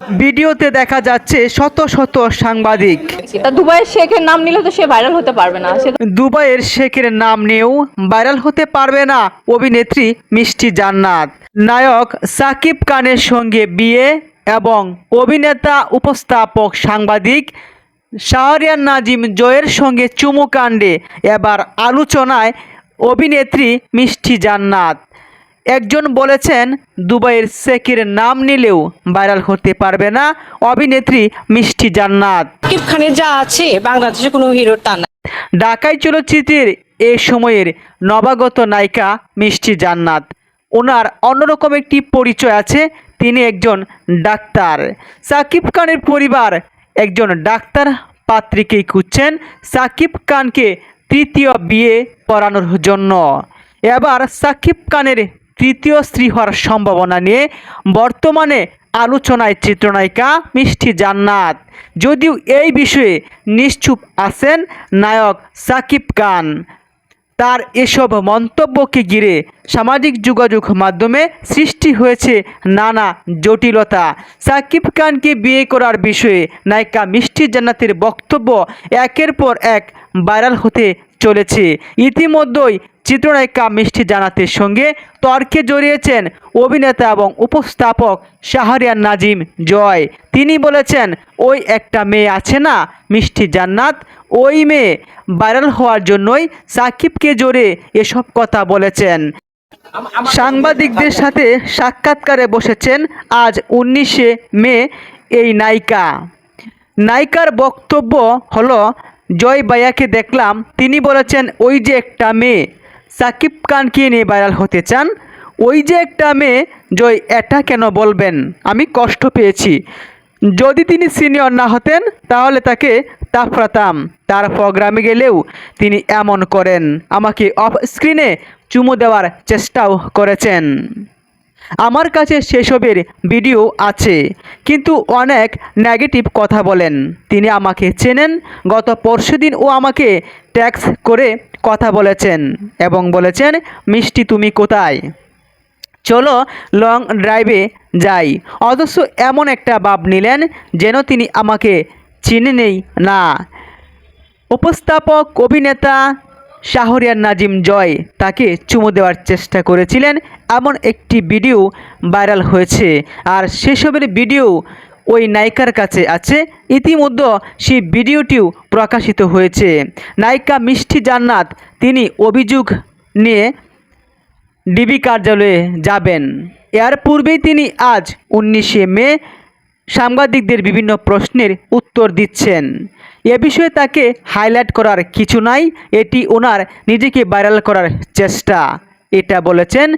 ভিডিওতে দেখা যাচ্ছে শত শত সাংবাদিক। দুবাইয়ের শেখের নাম নিলে তো সে ভাইরাল হতে পারবে না। দুবাইয়ের শেখের নাম নিয়েও ভাইরাল হতে পারবে না অভিনেত্রী মিষ্টি জান্নাত। নায়ক সাকিব খানের সঙ্গে বিয়ে এবং অভিনেতা উপস্থাপক সাংবাদিক শাহরিয়ার নাজিম জয়ের সঙ্গে চুমুকাণ্ডে এবার আলোচনায় অভিনেত্রী মিষ্টি জান্নাত। একজন বলেছেন দুবাইয়ের শেখের নাম নিলেও ভাইরাল হতে পারবে না অভিনেত্রী মিষ্টি জান্নাত। সাকিব খানের যা আছে বাংলাদেশে কোনো হিরোর তা না। ঢাকাই চলচ্চিত্রের এ সময়ের নবাগত নায়িকা মিষ্টি জান্নাত। ওনার অন্যরকম একটি পরিচয় আছে তিনি একজন ডাক্তার। সাকিব খানের পরিবার একজন ডাক্তার পাত্রীকেই খুঁজছেন সাকিব খানকে তৃতীয় বিয়ে পড়ানোর জন্য। এবার সাকিব খানের তৃতীয় স্ত্রী হওয়ার সম্ভাবনা নিয়ে বর্তমানে আলোচনায় চিত্রনায়িকা মিষ্টি জান্নাত। যদিও এই বিষয়ে নিশ্চুপ আছেন নায়ক সাকিব খান। তার এসব মন্তব্যকে ঘিরে সামাজিক যোগাযোগ মাধ্যমে সৃষ্টি হয়েছে নানা জটিলতা। সাকিব খানকে বিয়ে করার বিষয়ে নায়িকা মিষ্টি জান্নাতের বক্তব্য একের পর এক ভাইরাল হতে চলেছে। ইতিমধ্যেই চিত্রনায়িকা মিষ্টি জানাতের সঙ্গে তর্কে জড়িয়েছেন অভিনেতা এবং উপস্থাপক শাহরিয়ার নাজিম জয়। তিনি বলেছেন, ওই একটা মেয়ে আছে না, মিষ্টি জান্নাত, ওই মেয়ে ভাইরাল হওয়ার জন্যই সাকিবকে জোরে এসব কথা বলেছেন। সাংবাদিকদের সাথে সাক্ষাৎকারে বসেছেন আজ উনিশে মে এই নায়িকা। নায়িকার বক্তব্য হলো, জয় বায়াকে দেখলাম, তিনি বলেছেন, ওই যে একটা মেয়ে। সাকিব খানকে নিয়ে ভাইরাল হতে চান? ওই যে একটা মেয়ে, জয়, এটা কেন বলবেন? আমি কষ্ট পেয়েছি। যদি তিনি সিনিয়র না হতেন, তাহলে তাকে তাফরাতাম, তার প্রোগ্রামে গেলেও তিনি এমন করেন। আমাকে অফ স্ক্রিনে চুমু দেওয়ার চেষ্টাও করেছেন। আমার কাছে সেসবের ভিডিও আছে, কিন্তু অনেক নেগেটিভ কথা বলেন। তিনি আমাকে চেনেন। গত পরশুদিন ও আমাকে ট্যাক্স করে কথা বলেছেন এবং বলেছেন, মিষ্টি তুমি কোথায়? চলো লং ড্রাইভে যাই। অথচ এমন একটা ভাব নিলেন যেন তিনি আমাকে চিনে নেই না। উপস্থাপক, অভিনেতা শাহরিয়ার নাজিম জয় তাকে চুমু দেওয়ার চেষ্টা করেছিলেন। এমন একটি ভিডিও ভাইরাল হয়েছে। আর সেসবের ভিডিও ওই নায়িকার কাছে আছে। ইতিমধ্যে সেই ভিডিওটিও প্রকাশিত হয়েছে। নায়িকা মিষ্টি জান্নাত, তিনি অভিযোগ নিয়ে ডিবি কার্যালয়ে যাবেন। এর পূর্বেই তিনি আজ উনিশে মে সাংবাদিকদের বিভিন্ন প্রশ্নের উত্তর দিচ্ছেন। এ বিষয়ে তাকে হাইলাইট করার কিছু নাই, এটি ওনার নিজেকে ভাইরাল করার চেষ্টা। এটা বলেছেন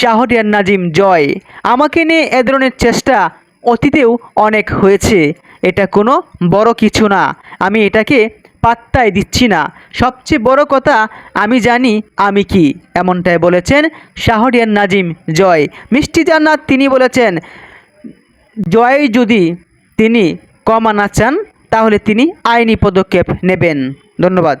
শাহরিয়ার নাজিম জয়। আমাকে নিয়ে এ ধরনের চেষ্টা অতীতেও অনেক হয়েছে। এটা কোনো বড় কিছু না। আমি এটাকে পাত্তায় দিচ্ছি না। সবচেয়ে বড় কথা, আমি জানি আমি কি, এমনটাই বলেছেন শাহরিয়ার নাজিম জয়। মিষ্টি জান্নাত তিনি বলেছেন, জয় যদি তিনি কমা না চান, তাহলে তিনি আইনি পদক্ষেপ নেবেন। ধন্যবাদ।